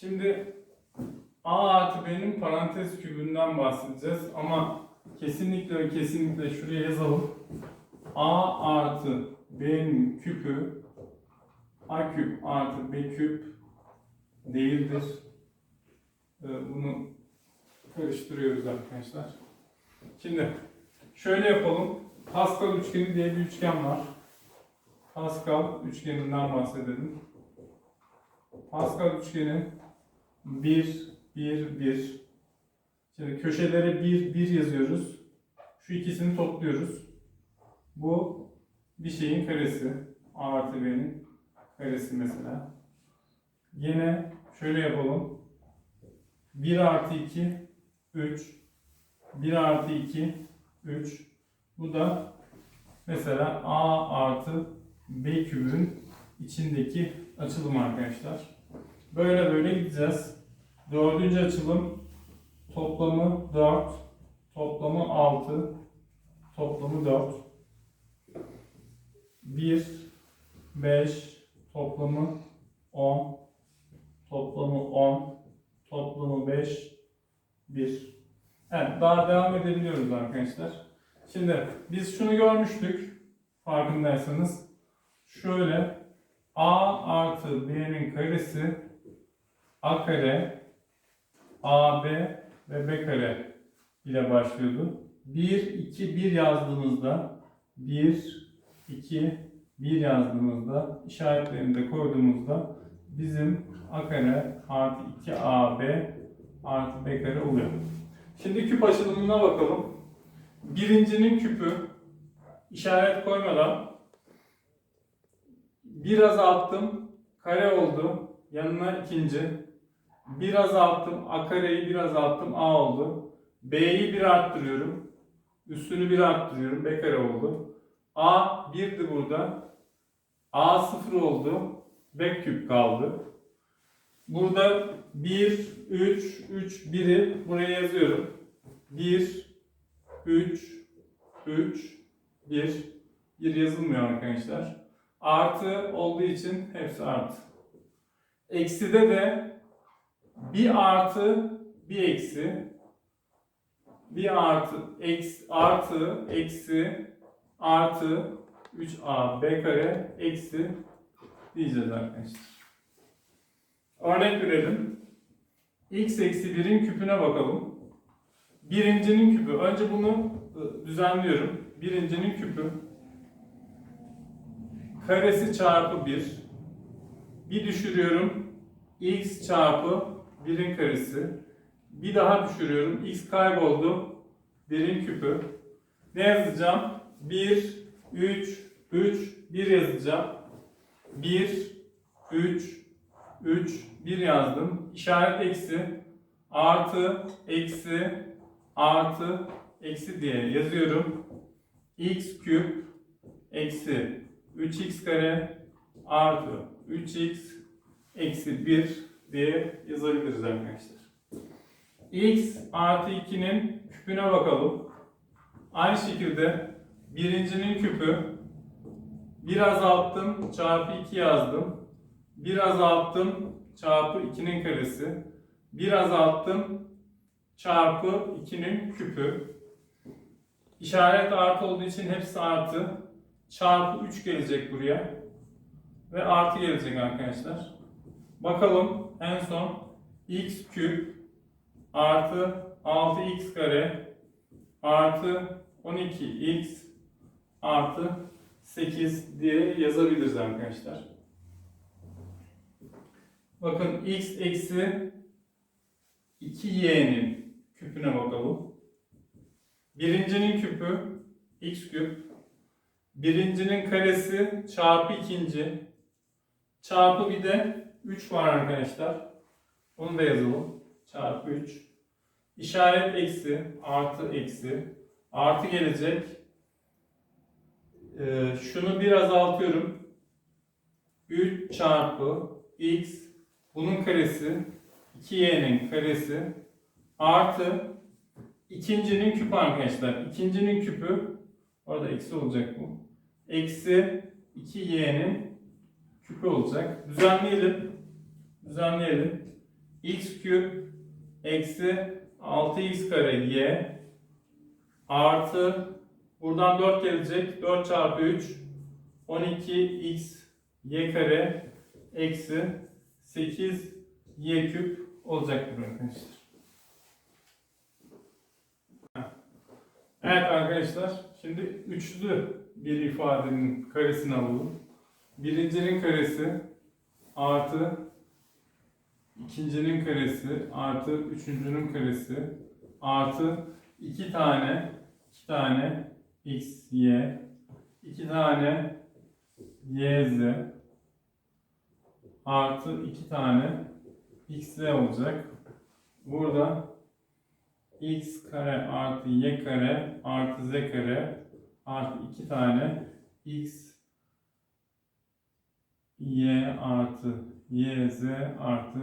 Şimdi A artı B'nin parantez kübünden bahsedeceğiz ama kesinlikle kesinlikle şuraya yazalım. A artı B'nin küpü A küp artı B küp değildir. Ee, Bunu karıştırıyoruz arkadaşlar. Şimdi şöyle yapalım. Pascal üçgeni diye bir üçgen var. Pascal üçgeninden bahsedelim. Pascal üçgeni 1, 1, 1. Şimdi köşelere 1, 1 yazıyoruz. Şu ikisini topluyoruz. Bu bir şeyin karesi. A artı B'nin karesi mesela. Yine şöyle yapalım. 1 artı 2, 3. 1 artı 2, 3. Bu da mesela A artı B kübün içindeki açılım arkadaşlar. Böyle böyle gideceğiz. Dördüncü açılım toplamı 4, toplamı 6, toplamı 4. 1, 5, toplamı 10, toplamı 10, toplamı 5, 1. Evet, daha devam edebiliyoruz arkadaşlar. Şimdi biz şunu görmüştük, farkındaysanız. Şöyle A artı B'nin karesi A kare, AB ve B kare ile başlıyordu. 1, 2, 1 yazdığımızda 1, 2, 1 yazdığımızda işaretlerini de koyduğumuzda bizim A kare artı 2AB artı B kare oluyor. Şimdi küp açılımına bakalım. Birincinin küpü işaret koymadan bir azalttım, kare oldu. Yanına ikinci. Bir azalttım, a kareyi bir azalttım, a oldu. B'yi bir arttırıyorum. Üstünü bir arttırıyorum, b kare oldu. A 1'di burada. A 0 oldu. B küp kaldı. Burada 1, 3, 3, 1'i buraya yazıyorum. 1, 3, 3, 1. 1 yazılmıyor arkadaşlar. Artı olduğu için hepsi artı. Ekside de bir artı bir eksi bir artı eksi artı eksi artı 3a b kare eksi diyeceğiz arkadaşlar. Örnek verelim. x eksi 1'in küpüne bakalım. Birincinin küpü. Önce bunu ı, düzenliyorum. Birincinin küpü karesi çarpı 1. Bir düşürüyorum. x çarpı 1'in karesi. Bir daha düşürüyorum. x kayboldu. 1'in küpü. Ne yazacağım? 1, 3, 3, 1 yazacağım. 1, 3, 3, 1 yazdım. İşaret eksi. Artı, eksi, artı, eksi diye yazıyorum. x küp eksi 3x kare artı 3x eksi 1 diye yazabiliriz arkadaşlar. x artı 2'nin küpüne bakalım. Aynı şekilde birincinin küpü bir azalttım çarpı 2 yazdım. Bir azalttım çarpı 2'nin karesi. Bir azalttım çarpı 2'nin küpü. İşaret artı olduğu için hepsi artı çarpı 3 gelecek buraya. Ve artı gelecek arkadaşlar. Bakalım en son x küp artı 6x kare artı 12x artı 8 diye yazabiliriz arkadaşlar. Bakın x eksi 2y'nin küpüne bakalım. Birincinin küpü x küp Birincinin karesi çarpı ikinci çarpı bir de 3 var arkadaşlar. Onu da yazalım. Çarpı 3. İşaret eksi, artı eksi. Artı gelecek. Ee, şunu bir azaltıyorum. 3 çarpı x bunun karesi 2y'nin karesi artı ikincinin küpü arkadaşlar. İkincinin küpü orada eksi olacak bu eksi 2y'nin küpü olacak. Düzenleyelim. Düzenleyelim. x küp eksi 6x kare y artı buradan 4 gelecek 4 çarpı 3 12x y kare eksi 8 y küp olacaktır arkadaşlar. Evet arkadaşlar şimdi üçlü bir ifadenin karesini alalım. Birincinin karesi artı ikincinin karesi artı üçüncünün karesi artı iki tane iki tane x, y iki tane y, z artı iki tane x, z olacak. Burada x kare artı y kare artı z kare artı iki tane x y artı y z artı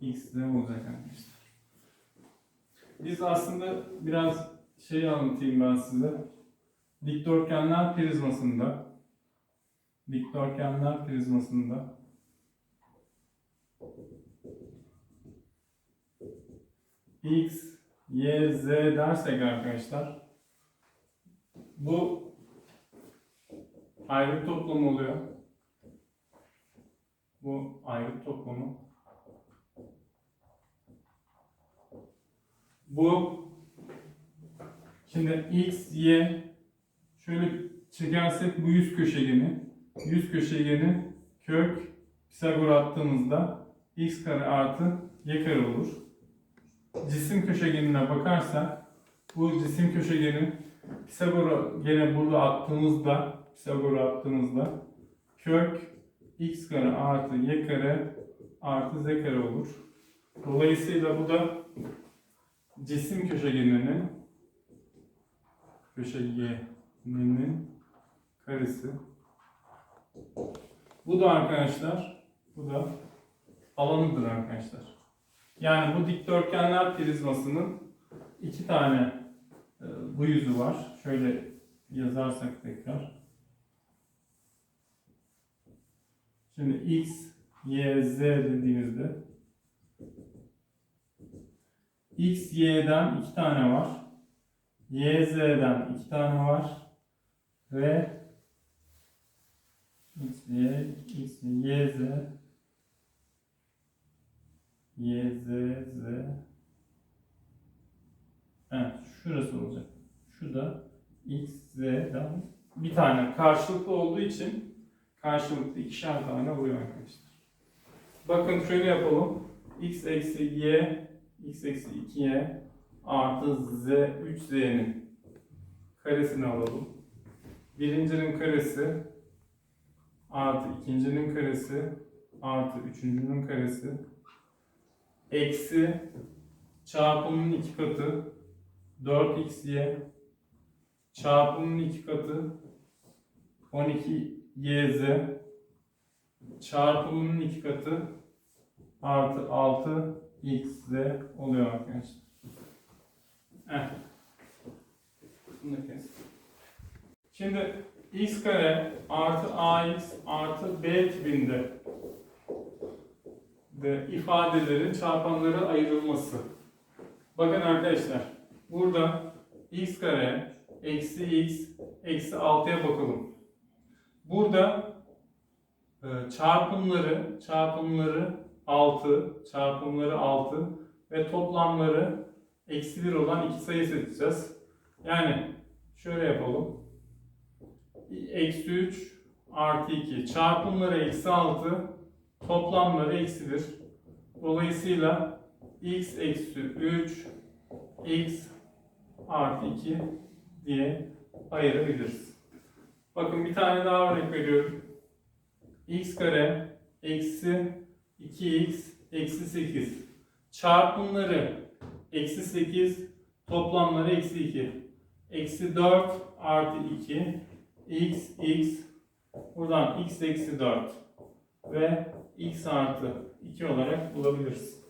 x z olacak arkadaşlar. Biz aslında biraz şey anlatayım ben size. Dikdörtgenler prizmasında dikdörtgenler prizmasında x, y, z dersek arkadaşlar bu ayrı toplam oluyor. Bu ayrı toplamı. Bu şimdi x, y şöyle çekersek bu yüz köşegeni yüz köşegeni kök Pisagor attığımızda x kare artı y kare olur. Cisim köşegenine bakarsak bu cisim köşegenin Pisagor'u gene burada attığımızda Pisagor'u attığımızda kök x kare artı y kare artı z kare olur. Dolayısıyla bu da cisim köşegeninin köşegeninin karesi. Bu da arkadaşlar bu da alanıdır arkadaşlar. Yani bu dikdörtgenler prizmasının iki tane e, bu yüzü var. Şöyle yazarsak tekrar. Şimdi x, y, z dediğimizde x, y'den iki tane var. y, z'den iki tane var. Ve x, y, x, y, z y, z, z Evet, şurası olacak. Şu da x, z'den bir tane karşılıklı olduğu için karşılıklı ikişer tane oluyor arkadaşlar. Bakın şöyle yapalım. x eksi y, x eksi 2y artı z, 3z'nin karesini alalım. Birincinin karesi artı ikincinin karesi artı üçüncünün karesi eksi çarpımın iki katı 4xy çarpımın iki katı 12yz çarpımının iki katı artı 6xz oluyor arkadaşlar. Heh. Bunu kes. Şimdi x kare artı ax artı b tipinde de ifadelerin çarpanlara ayrılması. Bakın arkadaşlar burada x kare eksi x eksi 6'ya bakalım. Burada e, çarpımları çarpımları 6 çarpımları 6 ve toplamları eksi 1 olan iki sayı seçeceğiz. Yani şöyle yapalım. Eksi 3 artı 2 çarpımları eksi 6 toplamları eksi 1. Dolayısıyla x eksi 3 x artı 2 diye ayırabiliriz. Bakın bir tane daha örnek veriyorum. x kare eksi 2x eksi 8 çarpımları eksi 8 toplamları eksi 2 eksi 4 artı 2 x x buradan x eksi 4 ve x artı 2 olarak bulabiliriz.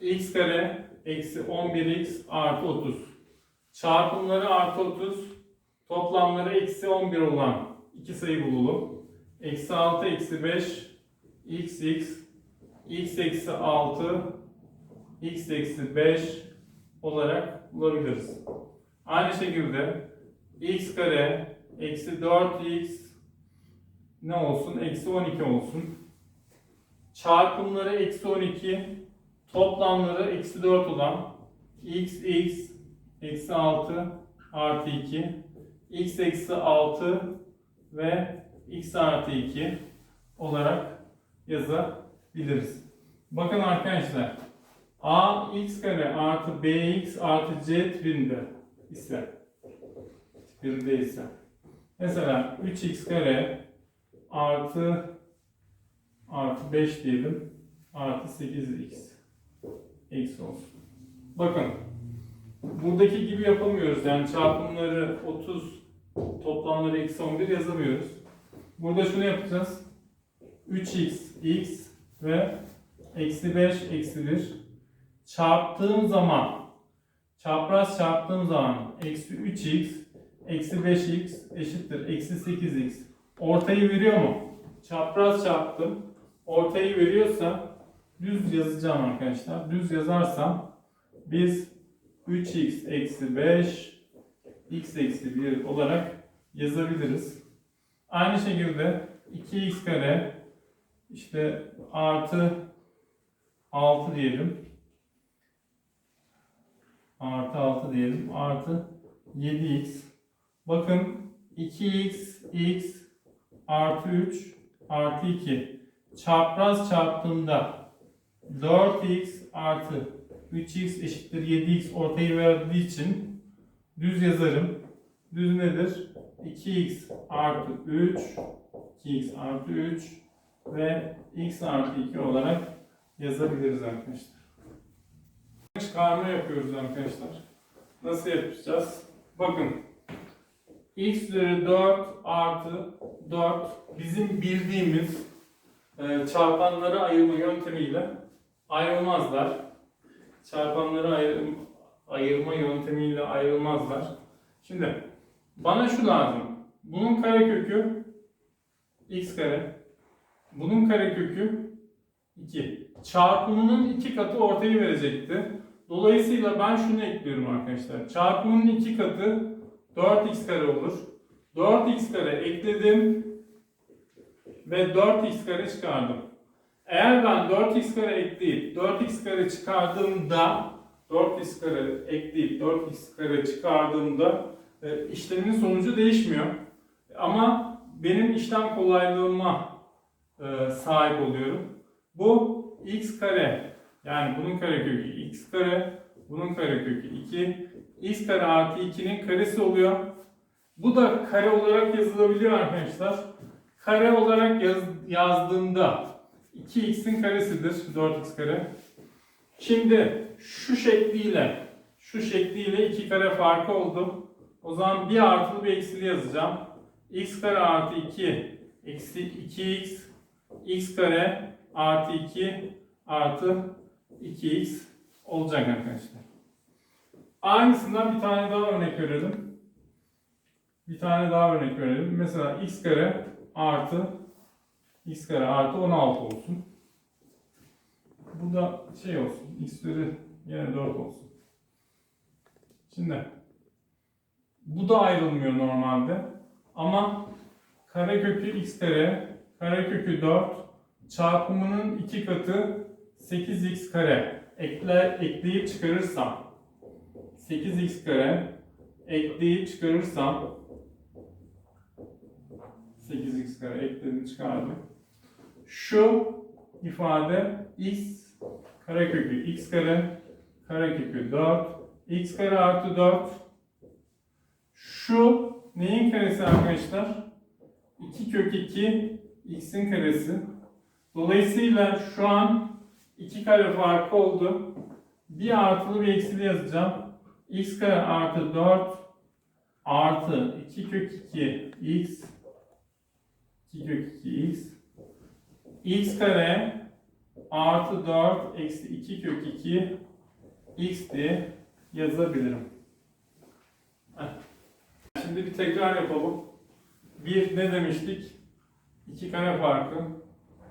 x kare eksi 11x artı 30. Çarpımları artı 30, toplamları eksi 11 olan iki sayı bulalım. Eksi 6 eksi 5 x x x eksi 6 x eksi 5 olarak bulabiliriz. Aynı şekilde x kare eksi 4x ne olsun? Eksi 12 olsun. Çarpımları eksi 12, toplamları eksi 4 olan x x eksi 6 artı 2 x eksi 6 ve x artı 2 olarak yazabiliriz. Bakın arkadaşlar a x kare artı bx artı c tipinde ise tipinde ise mesela 3x kare artı artı 5 diyelim artı 8x eksi olsun. Bakın buradaki gibi yapamıyoruz yani çarpımları 30 toplamları eksi 11 yazamıyoruz. Burada şunu yapacağız. 3x x ve eksi 5 eksi 1 çarptığım zaman çapraz çarptığım zaman eksi 3x eksi 5x eşittir eksi 8x ortayı veriyor mu? Çapraz çarptım ortayı veriyorsa düz yazacağım arkadaşlar. Düz yazarsam biz 3x eksi 5 x eksi 1 olarak yazabiliriz. Aynı şekilde 2x kare işte artı 6 diyelim. Artı 6 diyelim. Artı 7x. Bakın 2x x artı 3 artı 2 çapraz çarptığında 4x artı 3x eşittir 7x ortayı verdiği için düz yazarım. Düz nedir? 2x artı 3 2x artı 3 ve x artı 2 olarak yazabiliriz arkadaşlar. Çıkarma yapıyoruz arkadaşlar. Nasıl yapacağız? Bakın. x üzeri 4 artı 4 bizim bildiğimiz e, çarpanları ayırma yöntemiyle ayrılmazlar. Çarpanları ayır, ayırma yöntemiyle ayrılmazlar. Şimdi bana şu lazım. Bunun karekökü x kare. Bunun karekökü 2. Çarpımının iki katı ortayı verecekti. Dolayısıyla ben şunu ekliyorum arkadaşlar. Çarpımının iki katı 4x kare olur. 4x kare ekledim ve 4x kare çıkardım. Eğer ben 4x kare ekleyip 4x kare çıkardığımda 4x kare ekleyip 4x kare çıkardığımda e, işlemin sonucu değişmiyor. Ama benim işlem kolaylığıma e, sahip oluyorum. Bu x kare yani bunun karekökü x kare, bunun karekökü 2. x kare artı 2'nin karesi oluyor. Bu da kare olarak yazılabiliyor arkadaşlar. Kare olarak yaz, yazdığımda 2x'in karesidir 4x kare. Şimdi şu şekliyle şu şekliyle 2 kare farkı oldu. O zaman bir artılı bir eksili yazacağım. x kare artı 2 eksi 2x x kare artı 2 artı 2x olacak arkadaşlar. Aynısından bir tane daha örnek verelim. Bir tane daha örnek verelim. Mesela x kare artı x kare artı 16 olsun. Bu da şey olsun. x üzeri yine 4 olsun. Şimdi bu da ayrılmıyor normalde. Ama karekökü x kare, karekökü 4 çarpımının 2 katı 8x kare ekle, ekleyip çıkarırsam 8x kare ekleyip çıkarırsam 8x kare ekledim çıkardım. Şu ifade x karekökü x kare karekökü 4 x kare artı 4 şu neyin karesi arkadaşlar? 2 kök 2 x'in karesi. Dolayısıyla şu an 2 kare farkı oldu. Bir artılı bir eksili yazacağım. x kare artı 4 artı 2 kök 2 x 2 kök 2 x kare artı 4 eksi 2 kök 2 x diye yazabilirim. Şimdi bir tekrar yapalım. Bir ne demiştik? 2 kare farkı.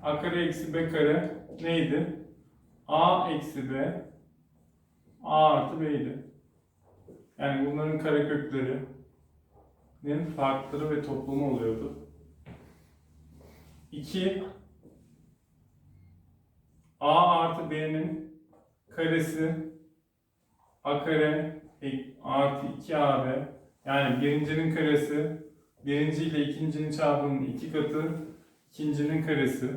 A kare eksi B kare neydi? A eksi B A artı B'ydi. Yani bunların kareköklerinin farkları ve toplamı oluyordu. 2 A artı B'nin karesi A kare ek- artı 2AB yani birincinin karesi birinci ile ikincinin çarpımının iki katı ikincinin karesi.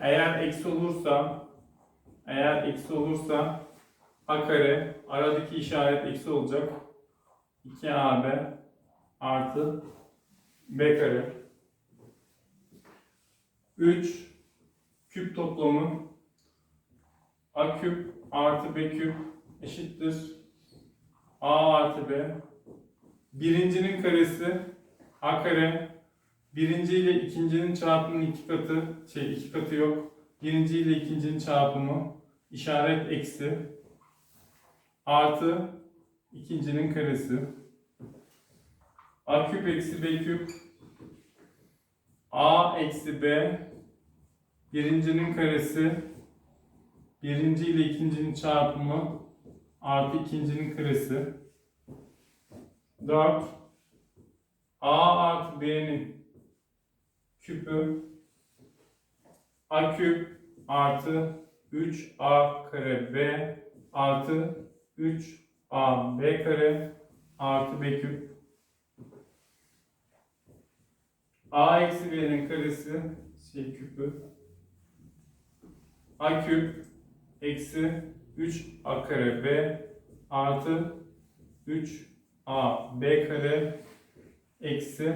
Eğer eksi olursa eğer eksi olursa a kare aradaki işaret eksi olacak. 2ab artı b kare 3 küp toplamı. A küp artı b küp eşittir. A artı b. Birincinin karesi a kare. Birinci ile ikincinin çarpımının iki katı şey iki katı yok. Birinci ile ikincinin çarpımı işaret eksi artı ikincinin karesi. A küp eksi b küp. A eksi b birincinin karesi birinci ile ikincinin çarpımı artı ikincinin karesi. 4 a artı b'nin küpü a küp artı 3a kare b artı 3a b kare artı b küp. A eksi b'nin karesi şey küpü a küp eksi 3a kare b artı 3a b kare eksi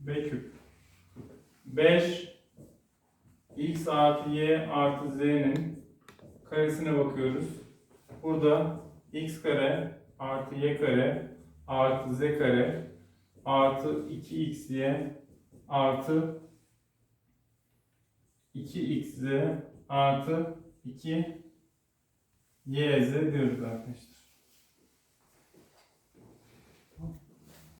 b küp 5 x artı y artı z'nin karesine bakıyoruz. Burada x kare artı y kare artı z kare artı 2xy artı 2xz artı 2yz diyoruz arkadaşlar.